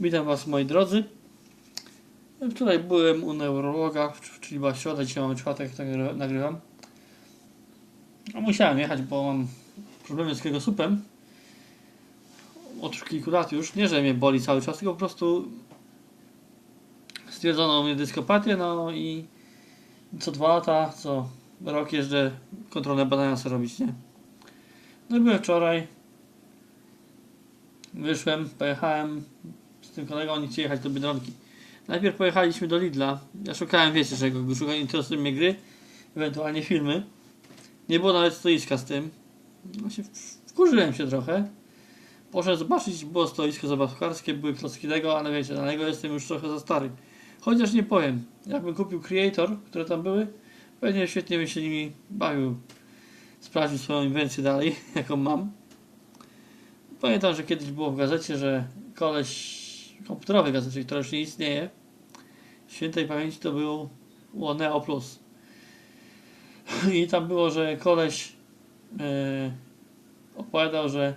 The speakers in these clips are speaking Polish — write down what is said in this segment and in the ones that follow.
Witam Was moi drodzy. Wczoraj byłem u neurologa, czyli była środa, dzisiaj mamy czwartek, tak nagry- nagrywam. A musiałem jechać, bo mam problemy z kręgosłupem. Od kilku lat już. Nie, że mnie boli cały czas, tylko po prostu stwierdzono mnie dyskopatię, no i co dwa lata, co rok jeżdżę kontrolne badania sobie robić, nie? No i byłem wczoraj. Wyszłem, pojechałem tym kolegą, oni chcieli jechać do Biedronki. Najpierw pojechaliśmy do Lidla. Ja szukałem, wiecie czego, szukałem interesują mnie gry, ewentualnie filmy. Nie było nawet stoiska z tym. No się w- wkurzyłem się trochę. Poszedłem zobaczyć, było stoisko zabawkarskie, były klocki Lego, ale wiecie, na Lego jestem już trochę za stary. Chociaż nie powiem, jakbym kupił Creator, które tam były, pewnie świetnie bym się nimi bawił. Sprawdził swoją inwencję dalej, jaką mam. Pamiętam, że kiedyś było w gazecie, że koleś komputerowej gazecie, która już nie istnieje, świętej pamięci to był było Neo Plus. I tam było, że koleś e, opowiadał, że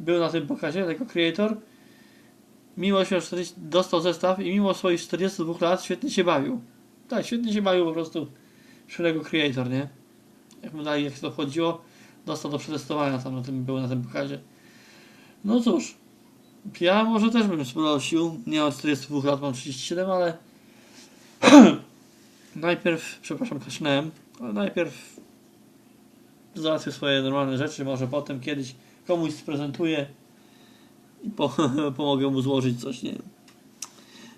był na tym pokazie jako creator, mimo że 40, dostał zestaw i mimo swoich 42 lat świetnie się bawił. Tak, świetnie się bawił po prostu w szeregu creator, nie? Jak mu dali, jak to chodziło, dostał do przetestowania tam na tym, był na tym pokazie. No cóż, ja może też bym spróbował sił. Nie mam 42 lat, mam 37, ale najpierw, przepraszam, kaszlnąłem, ale najpierw załatwię swoje normalne rzeczy, może potem kiedyś komuś sprezentuję i po, pomogę mu złożyć coś, nie wiem.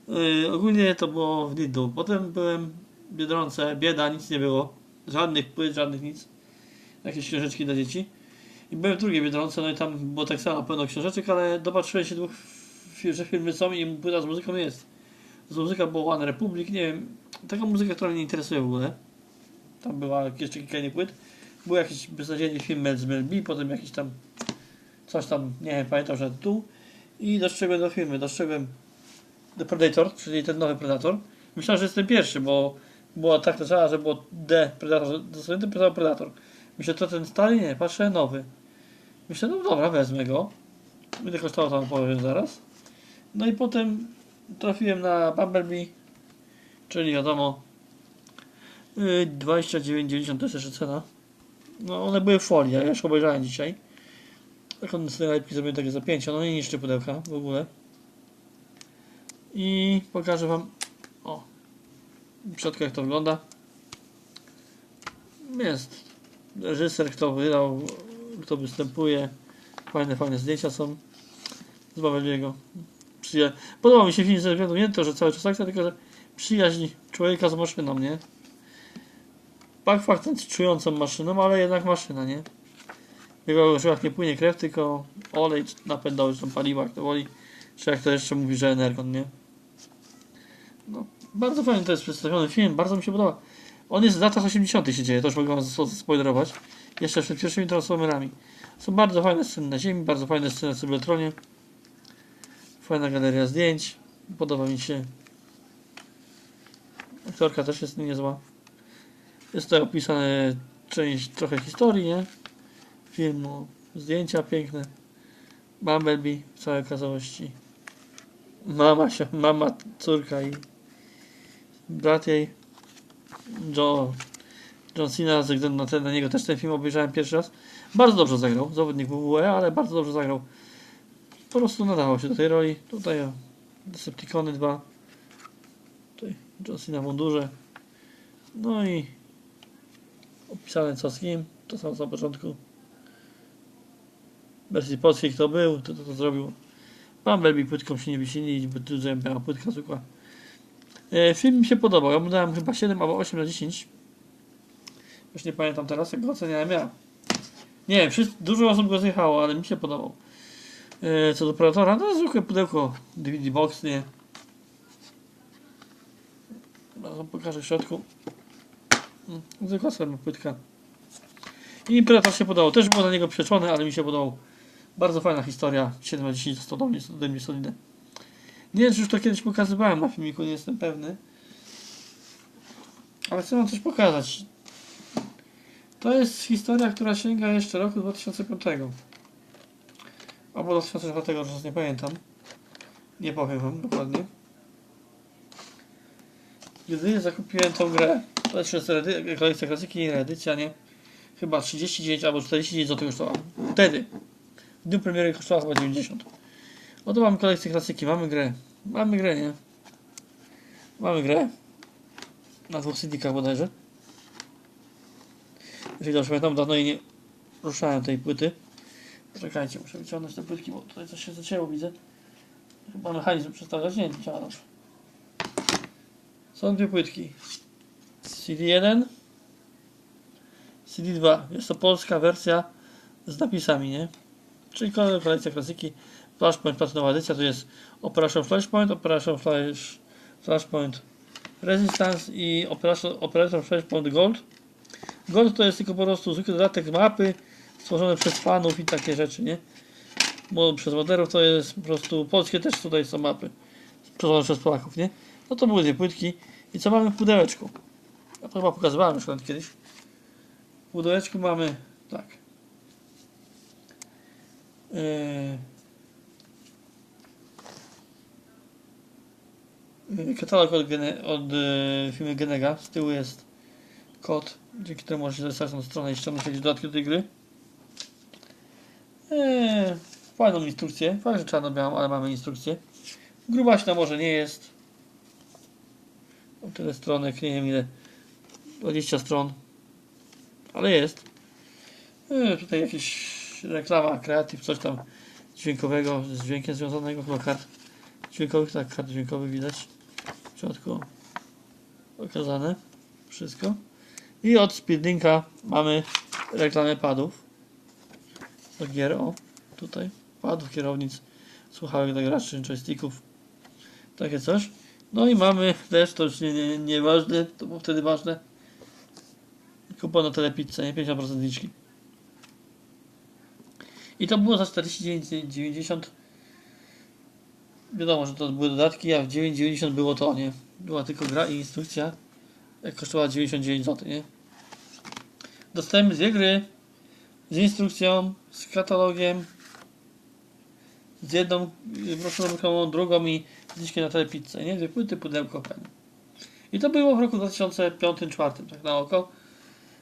Yy, ogólnie to było w Lidlu. Potem byłem w Biedronce, bieda, nic nie było. Żadnych płyt, żadnych nic. Jakieś książeczki dla dzieci. I byłem w drugiej Biedronce, no i tam było tak samo pełno książeczek, ale dopatrzyłem się dwóch, że filmy są i płyta z muzyką jest. Z muzyka było One Republic, nie wiem, taka muzyka, która mnie nie interesuje w ogóle. Tam była jeszcze kilka innych płyt. Był jakiś beznadziejny film z Mel B, potem jakiś tam coś tam, nie wiem, pamiętam, że tu. I dostrzegłem do filmy, dostrzegłem The Predator, czyli ten nowy Predator. Myślałem, że jest ten pierwszy, bo była tak nazywana, że było The Predator, dosłownie Predator Predator. Myślę, to ten stary? Nie, patrzę, nowy. Myślę, no dobra, wezmę go. Będę kosztował tam powiem zaraz. No i potem trafiłem na Bumblebee, czyli wiadomo yy, 29,90 to jest jeszcze cena. No one były w folii, ja już obejrzałem dzisiaj. Taką najlepiej zrobiłem takie za 5, no nie niszczy pudełka w ogóle. I pokażę wam o w środku jak to wygląda. Jest reżyser, kto wydał, kto występuje. Fajne, fajne zdjęcia są z Baweliego. Przyja- Podobał mi się film ze względu nie to, że cały czas akcja, tylko że przyjaźń człowieka z maszyną, nie? Faktem czującą maszyną, ale jednak maszyna, nie? W jego żyłach nie płynie krew, tylko olej napędowy, czy tam paliwo, jak to woli. Czy jak to jeszcze mówi, że energon, nie? No, bardzo fajnie to jest przedstawiony film, bardzo mi się podoba. On jest w latach 80. się dzieje, to już mogę wam spo- spoilerować. Jeszcze przed pierwszymi Transformerami. Są bardzo fajne sceny na Ziemi, bardzo fajne sceny w Cybertronie. Fajna galeria zdjęć. Podoba mi się. Aktorka też jest niezła. Jest tutaj opisane część, trochę historii, nie? Filmu, zdjęcia piękne. Bumblebee w całej okazałości. Mama się, mama, córka i brat jej. Joe, John Cena, ze względu na, ten, na niego też ten film obejrzałem pierwszy raz. Bardzo dobrze zagrał, zawodnik WWE, ale bardzo dobrze zagrał. Po prostu nadawał się do tej roli. Tutaj o, Decepticony 2. Tutaj John Cena w mundurze. No i opisane co z kim. To samo co na początku. Wersji polskiej kto był, to to, to zrobił. Bumblebee płytką się nie wysili, bo tu była płytka zwykła. E, Film mi się podobał. Ja mu dałem chyba 7 albo 8 na 10. Już nie pamiętam teraz, jak go oceniałem ja. Nie wszyscy, dużo osób go zjechało, ale mi się podobał. E, Co do Predatora, no zwykłe pudełko DVD Box, nie. Wam pokażę w środku. Mm, Zwykła sama płytka. I Predator się podobał. Też było na niego przeczone, ale mi się podobał. Bardzo fajna historia. 7 na 10 to do mnie solidne. Nie wiem, czy już to kiedyś pokazywałem na filmiku, nie jestem pewny. Ale chcę wam coś pokazać. To jest historia, która sięga jeszcze roku 2005. Albo 2004, już nie pamiętam. Nie powiem wam dokładnie. Gdy zakupiłem tą grę, to jest jeszcze kolekcja klasyki, reedycja, nie? Chyba 39 albo 49 zł kosztowała. Wtedy. W dniu premiery kosztowała chyba 90. Oto mamy kolekcję klasyki, mamy grę. Mamy grę, nie? Mamy grę. Na dwóch CD-kach bodajże. Jeżeli dobrze pamiętam, dawno jej nie ruszałem tej płyty. Czekajcie, muszę wyciągnąć te płytki, bo tutaj coś się zacięło, widzę. Chyba mechanizm przestawiać, nie, nie działa dobrze. Są dwie płytki. CD1 CD2. Jest to polska wersja z napisami, nie? Czyli kole- kolekcja klasyki. Flashpoint platynowa edycja to jest Operation Flashpoint, Operation Flash, Flashpoint Resistance i Operation, Operation Flashpoint Gold. Gold to jest tylko po prostu zwykły dodatek mapy stworzone przez fanów i takie rzeczy, nie? Bo przez moderów to jest po prostu polskie też tutaj są mapy stworzone przez Polaków, nie? No to były dwie płytki. I co mamy w pudełeczku? Ja to chyba pokazywałem już kiedyś. W pudełeczku mamy tak. Yy, katalog od, gene, od yy, firmy Genega. Z tyłu jest kod, dzięki któremu możecie dostać na stronę i ściągnąć jakieś dodatki do tej gry. Yy, fajną instrukcję. Fajnie, że czarno-białą, ale mamy instrukcję. Grubaśna może nie jest. Mam tyle stronek, nie wiem ile. 20 stron. Ale jest. Yy, tutaj jakieś reklama, kreatyw, coś tam dźwiękowego, z dźwiękiem związanego, chyba kart dźwiękowych, tak, kart dźwiękowych widać. W środku pokazane wszystko. I od Speedlinka mamy reklamę padów. Do gier, o, tutaj. Padów, kierownic, słuchawek do graczy, joysticków. Takie coś. No i mamy też, to już nie, nie, nie to było wtedy ważne. Kupon na telepizzę, nie 50% zniżki. I to było za 49,90. Wiadomo, że to były dodatki, a w 9,90 było to, nie? Była tylko gra i instrukcja. Jak kosztowała 99 zł, nie? Dostajemy dwie gry z instrukcją, z katalogiem, z jedną reklamową, drugą i zniżkę na telepizzę, nie? Dwie płyty, pudełko, pen. I to było w roku 2005-2004, tak na oko.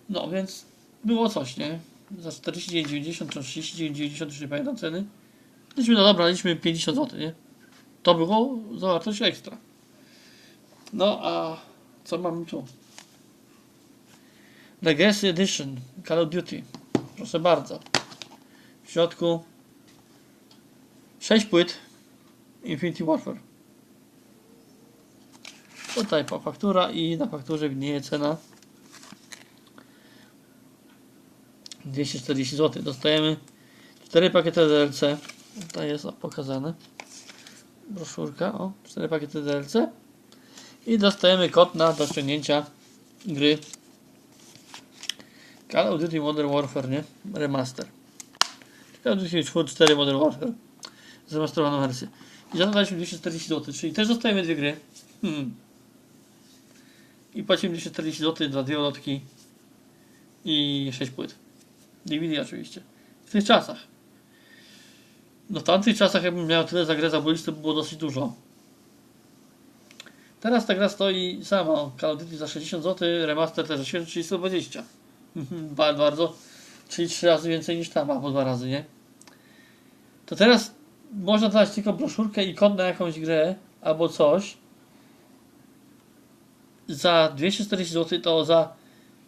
No, więc było coś, nie? Za 49,90 czy 39,90, już nie pamiętam ceny. Liczmy, no dobra, liczmy 50 zł, nie? To było zawartość ekstra. No, a co mamy tu? Legacy Edition Call of Duty. Proszę bardzo. W środku 6 płyt Infinity Warfare. Tutaj faktura i na fakturze widnieje cena 240 zł. Dostajemy 4 pakiety DLC. Tutaj jest pokazane. Broszurka, o, 4 pakiety DLC. I dostajemy kod na do ściągnięcia gry Call of Duty Modern Warfare, nie? Remaster. Call of Duty 4 Modern Warfare. Zremasterowaną wersję. I za to daliśmy 240 zł, czyli też dostajemy dwie gry. Hmm. I płacimy 240 zł za dwie ulotki i 6 płyt. DVD oczywiście. W tych czasach. No w tamtych czasach jakbym miał tyle za grę zabulić, to by było dosyć dużo. Teraz ta gra stoi sama. Call of Duty za 60 zł, remaster też za 7, czyli 120. Mhm, Ba- Bardzo. Czyli 3 razy więcej niż tam, albo 2 razy, nie? To teraz można dać tylko broszurkę i kod na jakąś grę, albo coś. Za 240 zł to za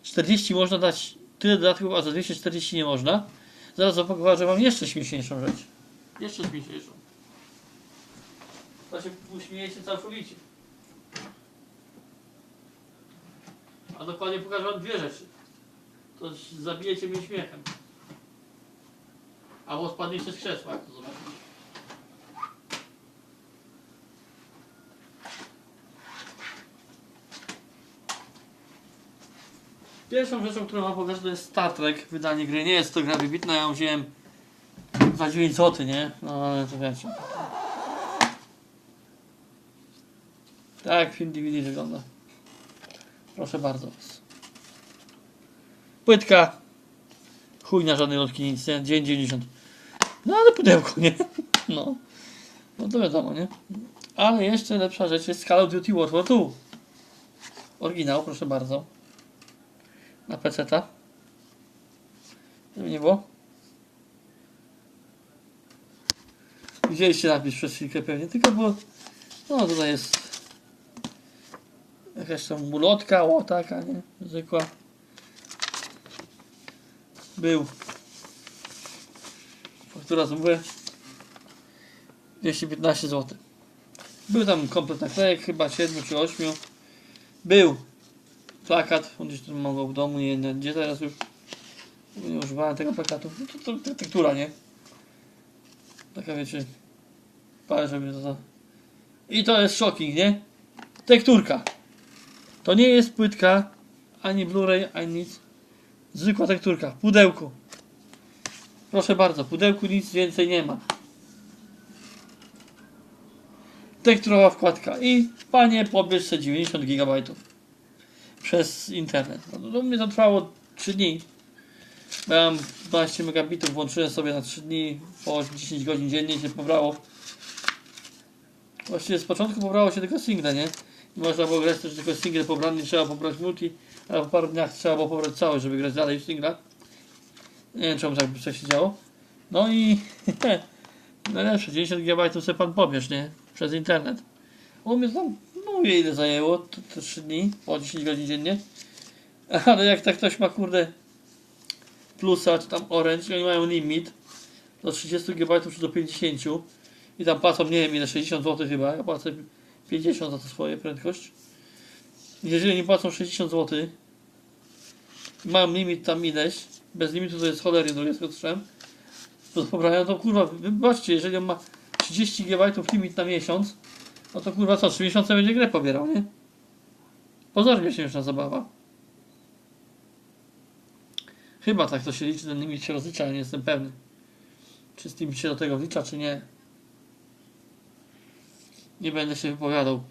40 można dać tyle dodatków, a za 240 nie można. Zaraz opowiadam wam jeszcze śmieszniejszą rzecz. Jeszcze śmieszniejszą. To się uśmiejecie całkowicie. A dokładnie pokażę wam dwie rzeczy. To zabijecie mnie śmiechem. Albo spadniecie z krzesła, jak to zobaczycie. Pierwszą rzeczą, którą wam pokażę, to jest Star Trek, wydanie gry. Nie jest to gra wybitna, ja ją wziąłem za 9 zł, nie? No ale to wiecie. Tak film DVD wygląda. Proszę bardzo Płytka. Chujna, żadnej lotki, nic, nie? 9,90. No ale pudełko, nie? No. No to wiadomo, nie? Ale jeszcze lepsza rzecz jest Call of Duty World War II. Oryginał, proszę bardzo. Na PC-ta. Żeby nie było. Widzieliście napis przez chwilkę pewnie, tylko bo no tutaj jest jakaś tam mulotka, o taka, nie? Zwykła. Był. Faktura mówię 215 zł. Był tam komplet naklejek, chyba 7 czy 8. Był plakat, on gdzieś mam go w domu, nie wiem gdzie teraz już. Nie używałem tego plakatu. No to, to, to tektura, nie? Taka wiecie, parę żeby to... I to jest shocking, nie? Tekturka. To nie jest płytka, ani Blu-ray, ani nic. Zwykła tekturka, w pudełku. Proszę bardzo, w pudełku nic więcej nie ma. Tekturowa wkładka i panie pobierz sobie 90 GB przez internet. No, do mnie to trwało 3 dni. Miałem 12 megabitów, włączyłem sobie na 3 dni, po 10 godzin dziennie się pobrało. Właściwie z początku pobrało się tylko single, nie? Można było grać też tylko single pobrany, trzeba pobrać multi, a po paru dniach trzeba było pobrać cały, żeby grać dalej w singla. Nie wiem czemu tak by się działo. No i najlepsze, 90 GB sobie pan pobierz, nie? Przez internet. U mnie tam, no mówię ile zajęło, to, to 3 dni, po 10 godzin dziennie. Ale jak tak ktoś ma kurde plusa, czy tam orange, oni mają limit do 30 GB czy do 50 i tam płacą, nie wiem ile, 60 zł chyba, ja płacę 50 za to swoje prędkość. Jeżeli nie płacą 60 zł, mam limit tam ileś, bez limitu to jest cholernie drogie, słyszałem, to poprawiają to kurwa, wybaczcie, jeżeli on ma 30 GB limit na miesiąc, no to kurwa co, 3 miesiące będzie grę pobierał, nie? Pozornie śmieszna zabawa. Chyba tak to się liczy, ten limit się rozlicza, ale nie jestem pewny. Czy Steam się do tego wlicza, czy nie. Nie będę się wypowiadał.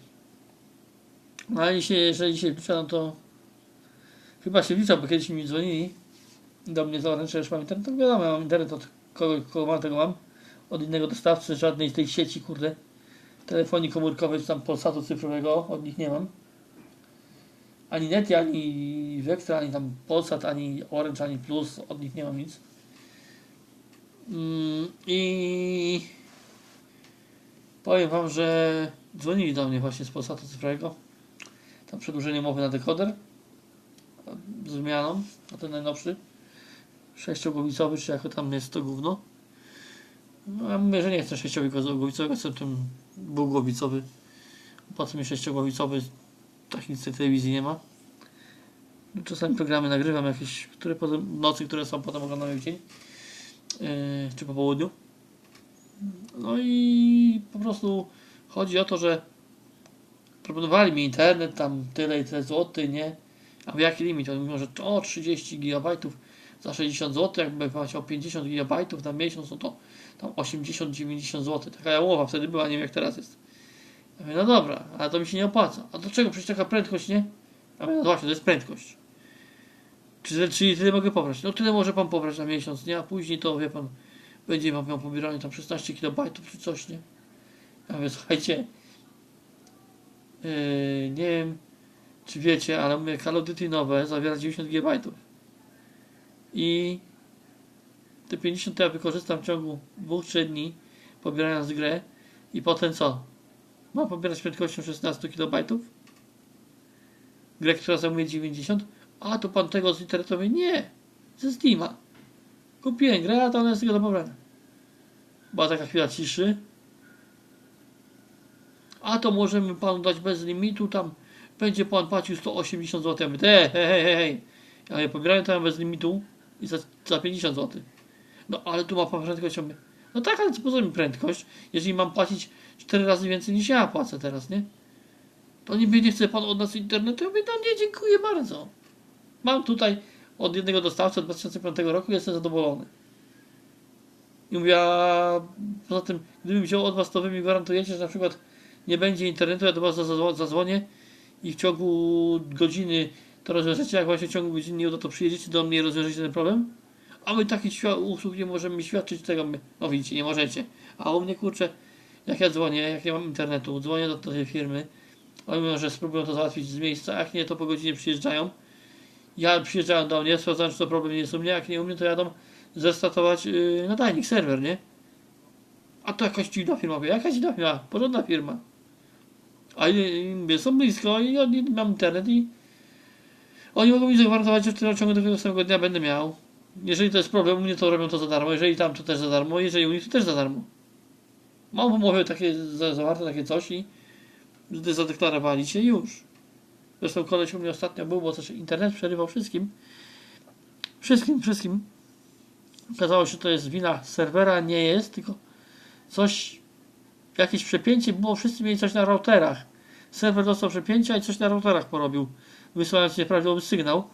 No ale się, jeżeli się wlicza, no to chyba się wlicza, bo kiedyś mi dzwonili do mnie z Orange, już mam internet, to wiadomo, mam internet od kogo, kogo mam, tego mam. Od innego dostawcy, żadnej z tej sieci, kurde, telefonii komórkowej, czy tam Polsatu cyfrowego, od nich nie mam. Ani Neti, ani Vectra, ani tam Polsat, ani Orange, ani Plus, od nich nie mam nic. Mm, I powiem Wam, że dzwonili do mnie właśnie z Polsatu cyfrowego. Tam przedłużenie mowy na dekoder zmianą na ten najnowszy. Sześciogłowicowy, czy jako tam jest to gówno. No, ja mówię, że nie chcę sześciogłowicowego, chcę ten dwugłowicowy. Co mi sześciogłowicowy? Tak nic w telewizji nie ma. Czasami programy nagrywam jakieś, które potem, nocy, które są potem oglądane w dzień. Yy, czy po południu. No i po prostu chodzi o to, że proponowali mi internet tam tyle i tyle złotych, nie? A w jaki limit? On mówił, że o 30 GB za 60 zł, jakby płacił 50 GB na miesiąc, no to tam 80-90 zł. Taka jałowa wtedy była, nie wiem jak teraz jest. Ja mówię, no dobra, ale to mi się nie opłaca. A dlaczego? Przecież taka prędkość, nie? Ja mówię, no właśnie, to jest prędkość. Czy, czyli tyle mogę pobrać? No tyle może pan pobrać na miesiąc, nie? A później to, wie pan, będzie pan miał pobieranie tam 16 KB czy coś, nie? Ja mówię, słuchajcie, yy, nie wiem, czy wiecie, ale mówię, Call of Duty nowe zawiera 90 GB. I te 50 to ja wykorzystam w ciągu 2-3 dni pobierając grę i potem co? Mam pobierać prędkością 16 KB? Grę, która zajmuje 90? A to pan tego z internetu mówi, nie, ze Steama. Kupiłem grę, a to ona jest tylko do pobrania. Była taka chwila ciszy. A to możemy panu dać bez limitu, tam będzie pan płacił 180 zł. Ja hej, hej, hej, hej. Tam bez limitu i za, za 50 zł. No ale tu ma pan prędkość. No tak, ale co poza mi prędkość, jeżeli mam płacić 4 razy więcej niż ja płacę teraz, nie? To niby nie chce pan od nas internetu? Ja mówię, no nie, dziękuję bardzo. Mam tutaj od jednego dostawcy od 2005 roku, jestem zadowolony. I mówię, a poza tym, gdybym wziął od was, to wy mi gwarantujecie, że na przykład nie będzie internetu, ja do was zadzwo- zadzwonię i w ciągu godziny to rozwiążecie, jak właśnie w ciągu godziny nie uda, to przyjedziecie do mnie i rozwiążecie ten problem? A my takich usług nie możemy świadczyć tego, my, no widzicie, nie możecie. A u mnie, kurczę, Jak ja dzwonię, jak nie mam internetu, dzwonię do, tej firmy, oni mówią, że spróbują to załatwić z miejsca, jak nie, to po godzinie przyjeżdżają. Ja przyjeżdżają do mnie, sprawdzają, czy to problem nie jest u mnie, jak nie u mnie, to jadą zrestartować yy, nadajnik, serwer, nie? A to jakaś dziwna firma, mówię, jaka dziwna firma, porządna firma. A są blisko i oni mam internet i oni mogą mi zagwarantować, że w ciągu tego samego dnia będę miał. Jeżeli to jest problem, u mnie to robią to za darmo, jeżeli tam to też za darmo, jeżeli u nich to też za darmo. Mam w umowie takie za- zawarte takie coś i zadeklarowali się już. Zresztą koleś u mnie ostatnio był, bo też internet przerywał wszystkim. Wszystkim, wszystkim. Okazało się, że to jest wina serwera, nie jest, tylko coś, jakieś przepięcie było, wszyscy mieli coś na routerach. Serwer dostał przepięcia i coś na routerach porobił, wysyłając nieprawidłowy sygnał.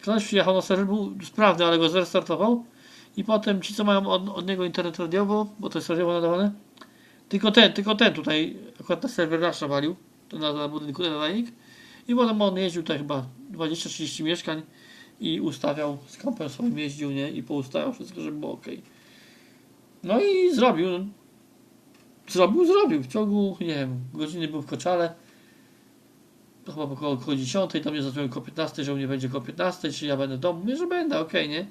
Ktoś przyjechał na serwer, był sprawny, ale go zrestartował i potem ci, co mają od, od niego internet radiowo, bo to jest radiowo nadawane, tylko ten, tylko ten tutaj, akurat na serwer nasz nawalił, na, na budynku ten nadajnik i potem on jeździł tutaj chyba 20-30 mieszkań i ustawiał, z swoim jeździł, nie, i poustawiał wszystko, żeby było ok. No i zrobił, no. Zrobił, zrobił, w ciągu, nie wiem, godziny był w Koczale, chyba około, około 10, do mnie zadzwonił koło 15, że u mnie będzie koło 15, czy ja będę w domu, mówię, że będę, okej, nie.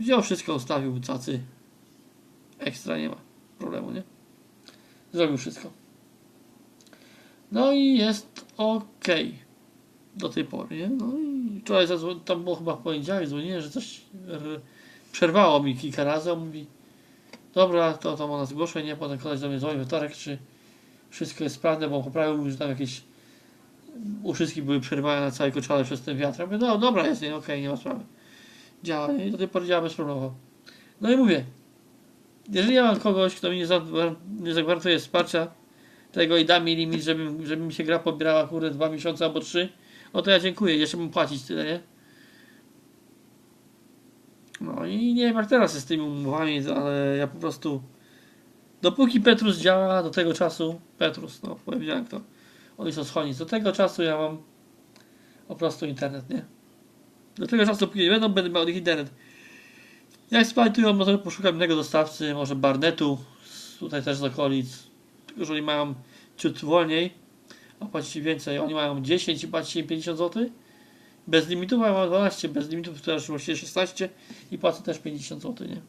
Wziął wszystko, ustawił, cacy, ekstra, nie ma problemu, nie. Zrobił wszystko. No i jest ok. Do tej pory, nie? No i wczoraj tam było chyba w poniedziałek, dzwoniłem, że coś przerwało mi kilka razy. On mówi, dobra, to tam ona zgłoszenie, potem koleś do mnie dzwoni wtorek, czy wszystko jest sprawne, bo poprawił, mówi, że tam jakieś u wszystkich były przerwane na całej koczale przez ten wiatr. Ja mówię, no dobra, jest, nie, okej, nie ma sprawy. Działa, nie? I do tej pory działa bezproblemowo. No i mówię, jeżeli ja mam kogoś, kto mi nie, za, nie zagwarantuje wsparcia tego i da mi limit, żeby, żeby mi się gra pobierała kurde dwa miesiące albo trzy, no to ja dziękuję, jeszcze bym płacić tyle, nie? No i nie wiem jak teraz jest z tymi umowami, ale ja po prostu dopóki Petrus działa do tego czasu, Petrus, no powiedziałem to, oni są schonić, do tego czasu ja mam po prostu internet, nie? Do tego czasu, dopóki nie będą, będę miał od nich internet. Jak splajtują, no to poszukam innego dostawcy, może Barnetu, tutaj też z okolic. Tylko, że oni mają ciut wolniej, a płacicie więcej. Oni mają 10 i płacicie im 50 zł. Bez limitów mam 12, bez limitów też właściwie 16 i płacę też 50 zł, nie?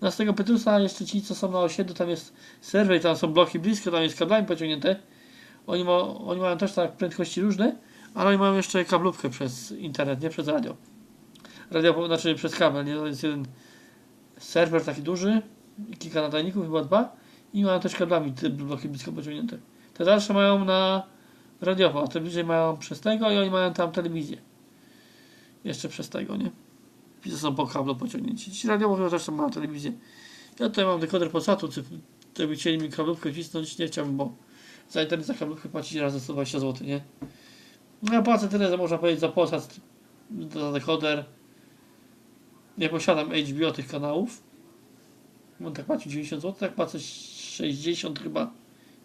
No z tego Petrusa jeszcze ci, co są na osiedlu, tam jest serwer, tam są bloki blisko, tam jest kablami pociągnięte. Oni, ma, oni mają też tak prędkości różne, ale oni mają jeszcze kablówkę przez internet, nie przez radio radio, znaczy przez kabel, nie? To jest jeden serwer taki duży, kilka nadajników, chyba dwa i mają też kablami te bloki blisko pociągnięte. Te dalsze mają na radiowo, a te bliżej mają przez tego i oni mają tam telewizję. Jeszcze przez tego, nie? I to są po kablu pociągnięci. Ci radiowo też tam mają telewizję. Ja tutaj mam dekoder Polsatu, czy gdyby chcieli mi kablówkę wcisnąć, nie chciałbym, bo za internet za kablówkę płacić raz za 120 zł, nie? No ja płacę tyle, że można powiedzieć za Polsat, za dekoder, nie posiadam HBO tych kanałów. Mam tak płacić 90 zł, tak płacę 60 chyba.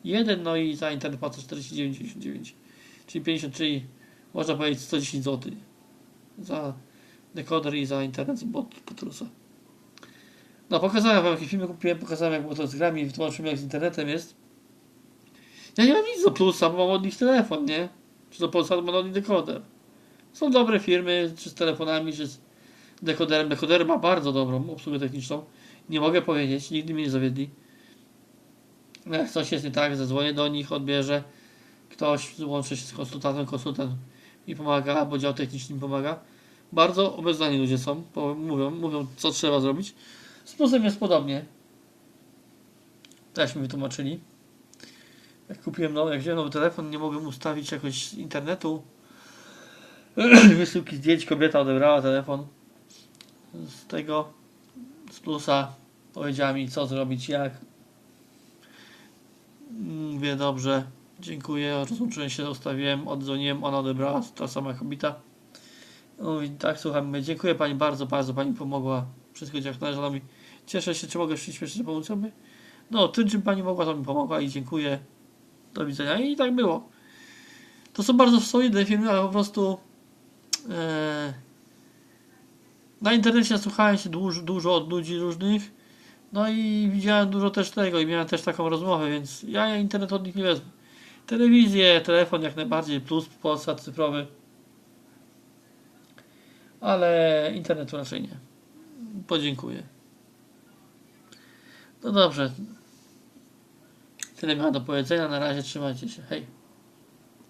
Jeden, no i za internet płacę 49,99. Czyli 50, czyli można powiedzieć 110 zł. Za dekoder i za internet z bot Petrusa. No pokazałem wam jakie filmy kupiłem, pokazałem jak było to z grami, wytłumaczyłem jak z internetem jest. Ja nie mam nic do plusa, bo mam od nich telefon, nie? Czy do Polsatu mam od nich dekoder. Są dobre firmy, czy z telefonami, czy z dekoderem. Dekoder ma bardzo dobrą obsługę techniczną. Nie mogę powiedzieć, nigdy mnie nie zawiedli. Jak coś jest nie tak, zadzwonię do nich, odbierze. Ktoś łączy się z konsultantem, konsultant mi pomaga, albo dział techniczny mi pomaga. Bardzo obeznani ludzie są, mówią, mówią co trzeba zrobić. Z plusem jest podobnie. Też mi wytłumaczyli. Jak kupiłem nowy, jak wziąłem nowy telefon, nie mogłem ustawić jakoś internetu. Wysyłki zdjęć, kobieta odebrała telefon z tego, z plusa powiedziała mi co zrobić, jak. Mówię dobrze, dziękuję, rozłączyłem się, ustawiłem, oddzwoniłem, ona odebrała, ta sama kobieta. Mówi, tak, słucham, mówię, dziękuję Pani bardzo, bardzo Pani pomogła, wszystko jak należy, ona mi, cieszę się, czy mogę przyspieszyć pomóc sobie? No, tym czym Pani mogła, to mi pomogła i dziękuję, do widzenia i tak było. To są bardzo solidne filmy, ale po prostu e, na internecie słuchałem się dużo, dużo od ludzi różnych. No i widziałem dużo też tego i miałem też taką rozmowę, więc ja internet od nich nie wezmę. Telewizję, telefon jak najbardziej, plus Polsat cyfrowy. Ale internetu raczej nie. Podziękuję. No dobrze. Tyle miałem do powiedzenia. Na razie trzymajcie się. Hej.